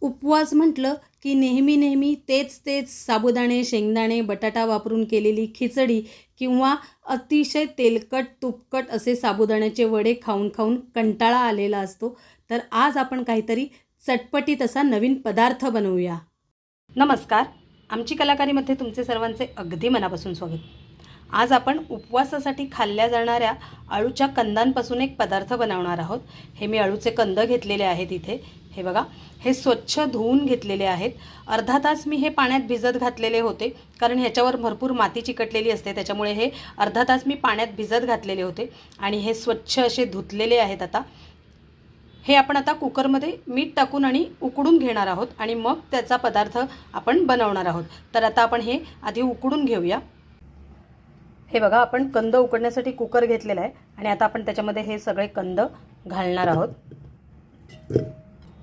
उपवास म्हटलं की नेहमी नेहमी तेच तेच साबुदाणे शेंगदाणे बटाटा वापरून केलेली खिचडी किंवा अतिशय तेलकट तुपकट असे साबुदाण्याचे वडे खाऊन खाऊन कंटाळा आलेला असतो. तर आज आपण काहीतरी चटपटीत असा नवीन पदार्थ बनवूया. नमस्कार. आमची कलाकारीमध्ये तुमचे सर्वांचे अगदी मनापासून स्वागत. आज आपण उपवासासाठी खाल्ल्या जाणाऱ्या अळूच्या कंदांपासून एक पदार्थ बनवणार आहोत. हे मी अळूचे कंद घेतलेले आहेत इथे. हे बघा हे स्वच्छ धुवून घेतलेले आहेत. अर्धा तास मी हे पाण्यात भिजत घातलेले होते कारण ह्याच्यावर भरपूर माती चिकटलेली असते त्याच्यामुळे हे अर्धा तास मी पाण्यात भिजत घातलेले होते आणि हे स्वच्छ असे धुतलेले आहेत आता. हे आपण आता कुकरमध्ये मीठ टाकून आणि उकडून घेणार आहोत आणि मग त्याचा पदार्थ आपण बनवणार आहोत. तर आता आपण हे आधी उकडून घेऊया. हे बघा आपण कंद उकडण्यासाठी कुकर घेतलेला आहे आणि आता आपण त्याच्यामध्ये हे सगळे कंद घालणार आहोत.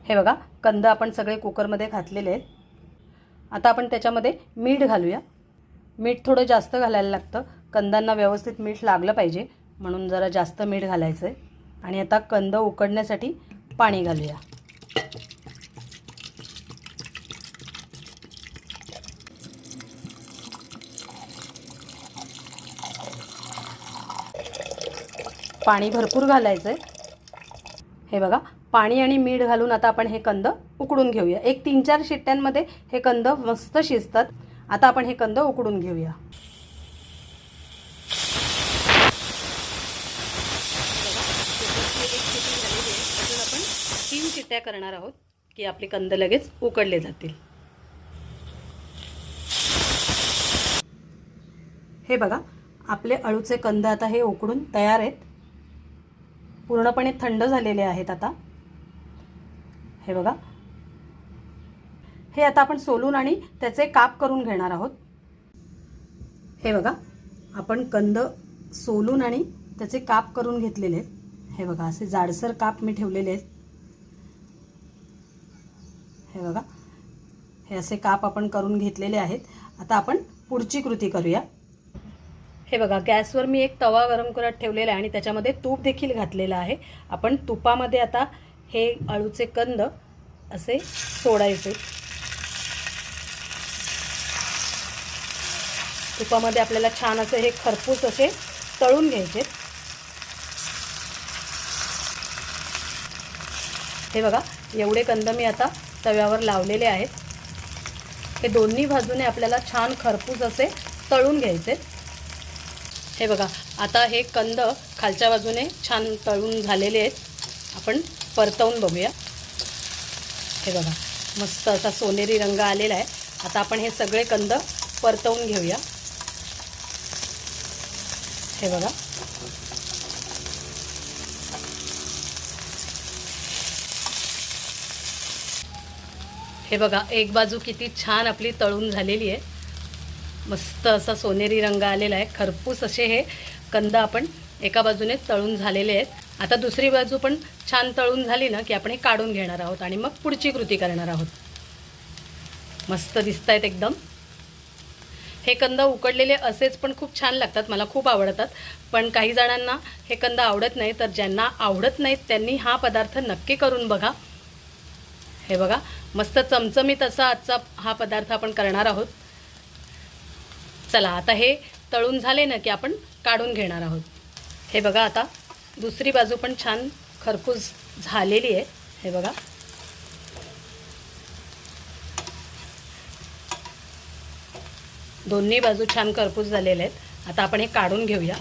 हे बघा कंद आपण सगळे कुकरमध्ये घातलेले आहेत. आता आपण त्याच्यामध्ये मीठ घालूया. मीठ थोडं जास्त घालायला लागतं. कंदांना व्यवस्थित मीठ लागलं पाहिजे म्हणून जरा जास्त मीठ घालायचं आहे आणि आता कंद उकडण्यासाठी पाणी घालूया. पाणी भरपूर घालायचं आहे हे बघा पाणी आणि मीठ घालून आता आपण हे कंद उकडून घेऊया. एक तीन चार शिट्ट्यांमध्ये हे कंद मस्त शिजतात. आता आपण हे कंद उकडून घेऊया. आपण तीन शिट्ट्या करणार आहोत की आपले कंद लगेच उकडले जातील. हे बघा आपले अळूचे कंद आता हे उकडून तयार आहेत. पूर्णपणे थंड झालेले आहेत आता. हे बघा. हे आता आपण सोलून आणि त्याचे काप करून घेणार आहोत. हे बघा. आपण कंद सोलून आणि त्याचे काप करून घेतलेले आहेत. हे बघा असे जाडसर काप मी ठेवलेले आहेत. हे बघा. हे असे काप आपण करून घेतलेले आहेत. आता आपण पुढची कृती करूया. हे बघा गॅसवर मी एक तवा गरम करत ठेवलेला आहे आणि त्याच्यामध्ये तूप देखील घातलेलं आहे. आपण तुपामध्ये आता हे अळूचे कंद असे सोडायचे. तुपामध्ये आपल्याला छान असे हे खरपूस असे तळून घ्यायचे. हे बघा एवढे कंद मी आता तव्यावर लावलेले आहेत. हे दोन्ही बाजूने आपल्याला छान खरपूस असे तळून घ्यायचे. हे बघा आता हे कंद खालच्या बाजूने छान तळून झालेले आहेत. आपण परतवून बघूया. हे बघा मस्त असा सोनेरी रंग आलेला आहे. आता आपण हे सगळे कंद परतवून घेऊया. हे बघा. हे बघा एक बाजू किती छान आपली तळून झालेली आहे. मस्त असा सोनेरी रंग आलेला आहे. खरपूस असे हे कंद आपण एका बाजूने तळून झालेले आहेत. आता दुसरी बाजू पण छान तळून झाली ना की आपण हे काढून घेणार आहोत आणि मग पुढची कृती करणार आहोत. मस्त दिसत आहेत एकदम. हे कंद उकडलेले असेच पण खूप छान लागतात मला खूप आवडतात. पण काही जणांना हे कंद आवडत नाही तर ज्यांना आवडत नाहीत त्यांनी हा पदार्थ नक्की करून बघा. हे बघा मस्त चमचमीत असा आजचा हा पदार्थ आपण करणार आहोत. चला आता हे तळून झाले ना की आपण काढून घेणार आहोत. हे बघा आता दुसरी बाजू पण छान खरपूस झालेली आहे. हे बघा. दोन्ही बाजू छान खरपूस झालेले आहेत. आता आपण हे काढून घेऊया.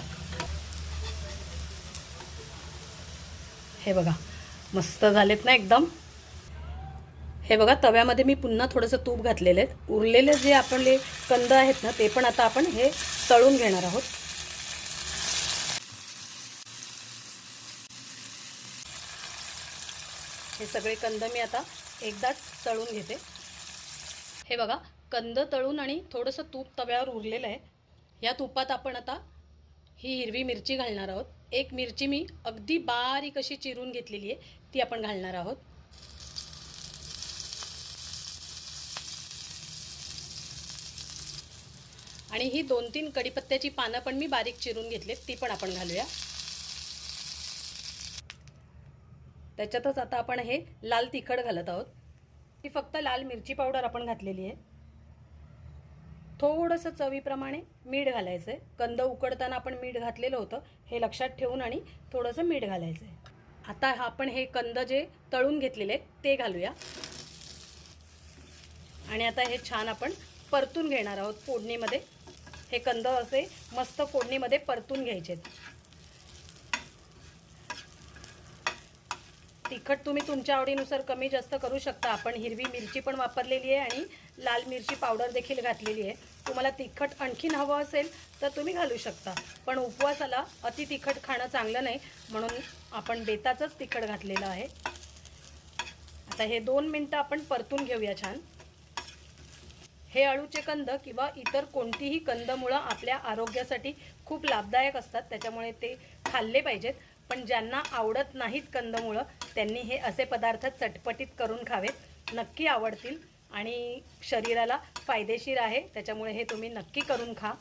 हे बघा मस्त झालेत ना एकदम. हे बघा तव्यामध्ये मी पुन्हा थोडंसं तूप घातलेलं आहे. उरलेले जे आपले कंद आहेत ना ते पण आता आपण हे तळून घेणार आहोत. हे सगळे कंद मी आता एकदाच तळून घेते. हे बघा कंद तळून आणि थोडंसं तूप तव्यावर उरलेलं आहे. या तुपात आपण आता ही हिरवी मिरची घालणार आहोत. एक मिरची मी अगदी बारीक अशी चिरून घेतलेली आहे ती आपण घालणार आहोत. आणि ही दोन तीन कडीपत्त्याची पानं पण मी बारीक चिरून घेतलीत ती पण आपण घालूया. त्याच्यातच आता आपण हे लाल तिखट घालत आहोत. ती फक्त लाल मिरची पावडर आपण घातलेली आहे. थोडंसं चवीप्रमाणे मीठ घालायचं आहे कंद उकडताना आपण मीठ घातलेलं होतं हे लक्षात ठेवून आणि थोडंसं मीठ घालायचं आहे आता हा आपण हे कंद जे तळून घेतलेले आहेत ते घालूया. आणि आता हे छान आपण परतून घेणार आहोत फोडणीमध्ये. हे कंद असे मस्त फोडणीमध्ये परतून घ्यायचे तिखट तुम्ही तुमच्या आवडीनुसार कमी जास्त करू शकता. आपण हिरवी मिरची पण वापरलेली आहे आणि लाल मिरची पावडर देखील घातलेली आहे. तुम्हाला तिखट आणखीन हवं असेल तर तुम्ही घालू शकता. पण उपवासाला अति तिखट खाणं चांगलं नाही. म्हणून आपण बेताचंच तिखट घातलेलं आहे. आता हे दोन मिनटं आपण परतून घेऊया छान. हे अळूचे कंद किंवा इतर कोणतीही कंदमुळं आपल्या आरोग्यासाठी खूप लाभदायक असतात. त्याच्यामुळे ते खाल्ले पाहिजेत. पण ज्यांना आवडत नाहीत कंदमुळं त्यांनी हे असे पदार्थ चटपटीत करून खावेत. नक्की आवडतील आणि शरीराला फायदेशीर आहे. त्याच्यामुळे हे तुम्ही नक्की करून खा.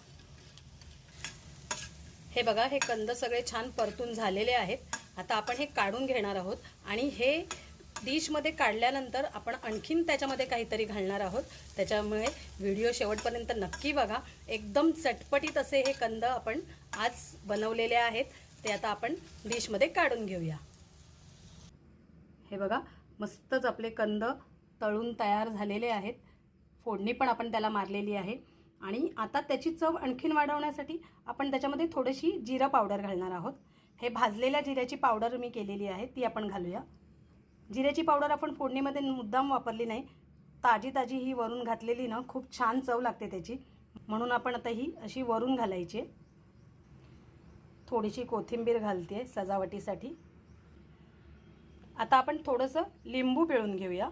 हे बघा हे कंद सगळे छान परतून झालेले आहेत. आता आपण हे काढून घेणार आहोत आणि हे डिशमध्ये काढल्यानंतर आपण आणखीन त्याच्यामध्ये काहीतरी घालणार आहोत. त्याच्यामुळे व्हिडिओ शेवटपर्यंत नक्की बघा. एकदम चटपटीत असे हे कंद आपण आज बनवलेले आहेत. ते आता आपण डिशमध्ये काढून घेऊया. हे बघा मस्तच आपले कंद तळून तयार झालेले आहेत. फोडणी पण आपण त्याला मारलेली आहे. आणि आता त्याची चव आणखीन वाढवण्यासाठी आपण त्याच्यामध्ये थोडीशी जिरा पावडर घालणार आहोत. हे भाजलेल्या जिऱ्याची पावडर मी केलेली आहे ती आपण घालूया. जिऱ्याची पावडर आपण फोडणीमध्ये मुद्दाम वापरली नाही. ताजी ताजी ही वरून घातलेली ना खूप छान चव लागते त्याची. म्हणून आपण आता ही अशी वरून घालायची. थोडीशी कोथिंबीर घालते सजावटीसाठी. आता आपण थोडंसं लिंबू पिळून घेऊया.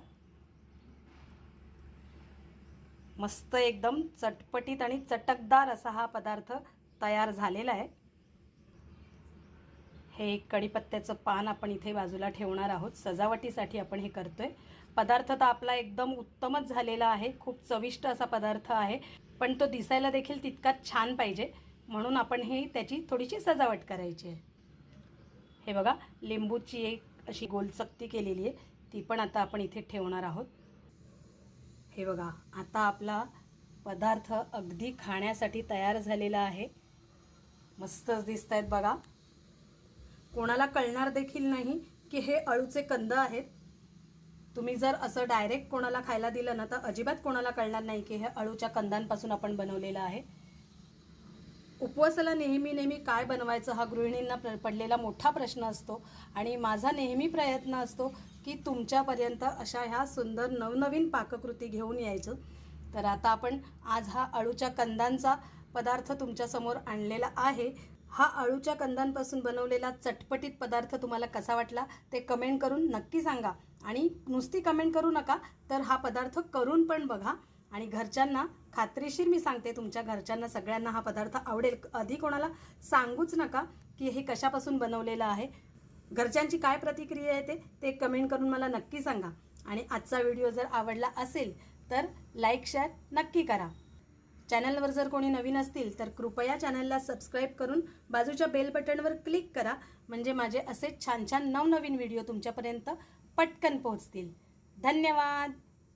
मस्त एकदम चटपटीत आणि चटकदार असा हा पदार्थ तयार झालेला आहे. हे एक कढीपत्त्याचं पान आपण इथे बाजूला ठेवणार आहोत. सजावटीसाठी आपण हे करतोय. पदार्थ तर आपला एकदम उत्तमच झालेला आहे. खूप चविष्ट असा पदार्थ आहे. पण तो दिसायला देखील तितकाच छान पाहिजे. म्हणून आपण हे त्याची थोडीशी सजावट करायची आहे. हे बघा लिंबूची एक अशी गोलचक्ती केलेली आहे. ती पण आता आपण इथे ठेवणार आहोत. हे बघा आता आपला पदार्थ अगदी खाण्यासाठी तयार झालेला आहे. मस्तच दिसत आहेत बघा. कोणाला कळणार देखील नाही की हे अळूचे कंद आहेत. तुम्ही जर असं डायरेक्ट कोणाला खायला दिलं ना तर अजिबात कोणाला कळणार नाही की हे अळूच्या कंदांपासून आपण बनवलेलं आहे. उपवासाला नेहमी नेहमी काय बनवायचं हा गृहिणींना प्र पडलेला मोठा प्रश्न असतो. आणि माझा नेहमी प्रयत्न असतो की तुमच्यापर्यंत अशा ह्या सुंदर नवनवीन पाककृती घेऊन यायचं. तर आता आपण आज हा अळूच्या कंदांचा पदार्थ तुमच्यासमोर आणलेला आहे. हा अळूच्या कंदांपासून बनवलेला चटपटीत पदार्थ तुम्हाला कसा वाटला ते कमेंट करून नक्की सांगा. आणि नुसती कमेंट करू नका तर हा पदार्थ करून पण बघा. आणि घरच्यांना खात्रीशीर मी सांगते तुमच्या घरच्यांना सगळ्यांना हा पदार्थ आवडेल आधी कोणाला सांगूच नका की हे कशापासून बनवलेलं आहे. घरच्यांची काय प्रतिक्रिया आहे ते ते कमेंट करून मला नक्की सांगा. आणि आजचा व्हिडिओ जर आवडला असेल तर लाईक शेअर नक्की करा. चॅनलवर जर कोणी नवीन असतील तर कृपया चॅनलला सबस्क्राईब करून बाजूच्या बेल बटनवर क्लिक करा. म्हणजे माझे असे छान छान नवनवीन व्हिडिओ तुमच्यापर्यंत पटकन पोहोचतील. धन्यवाद!